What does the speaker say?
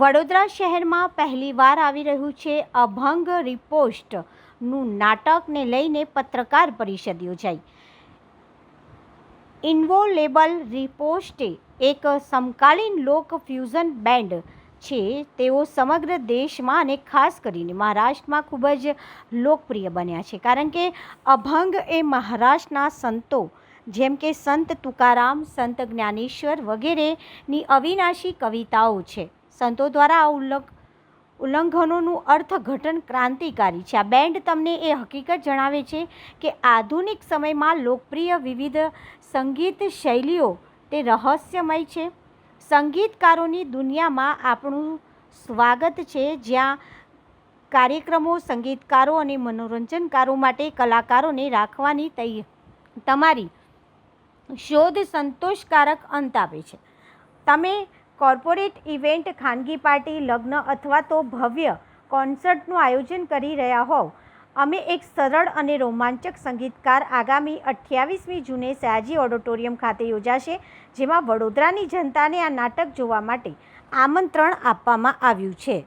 વડોદરા શહેરમાં પહેલીવાર આવી રહ્યું છે અભંગ રિપોસ્ટનું નાટકને લઈને પત્રકાર પરિષદ યોજાઈ. ઇન્વોલેબલ રિપોસ્ટે એક સમકાલીન લોક ફ્યુઝન બેન્ડ છે તેઓ સમગ્ર દેશમાં અને ખાસ કરીને મહારાષ્ટ્રમાં ખૂબ જ લોકપ્રિય બન્યા છે. કારણ કે અભંગ એ મહારાષ્ટ્રના સંતો, જેમ કે સંત તુકારામ, સંત જ્ઞાનેશ્વર વગેરેની અવિનાશી કવિતાઓ છે. સંતો દ્વારા આ ઉલ્લંઘ, ઉલ્લંઘનોનું અર્થઘટન ક્રાંતિકારી છે. આ બેન્ડ તમને એ હકીકત જણાવે છે કે આધુનિક સમયમાં લોકપ્રિય વિવિધ સંગીત શૈલીઓ તે રહસ્યમય છે. સંગીતકારોની દુનિયામાં આપણું સ્વાગત છે જ્યાં કાર્યક્રમો, સંગીતકારો અને મનોરંજનકારો માટે કલાકારોને રાખવાની તૈ, તમારી શોધ સંતોષકારક અંત આપે છે. તમે કોર્પોરેટ ઇવેન્ટ, ખાનગી પાર્ટી, લગ્ન અથવા તો ભવ્ય કોન્સર્ટનું આયોજન કરી રહ્યા હોવ. અમે એક સરળ અને રોમાંચક સંગીતકાર આગામી અઠ્યાવીસમી જૂને સયાજી ઓડિટોરિયમ ખાતે યોજાશે, જેમાં વડોદરાની જનતાને આ નાટક જોવા માટે આમંત્રણ આપવામાં આવ્યું છે.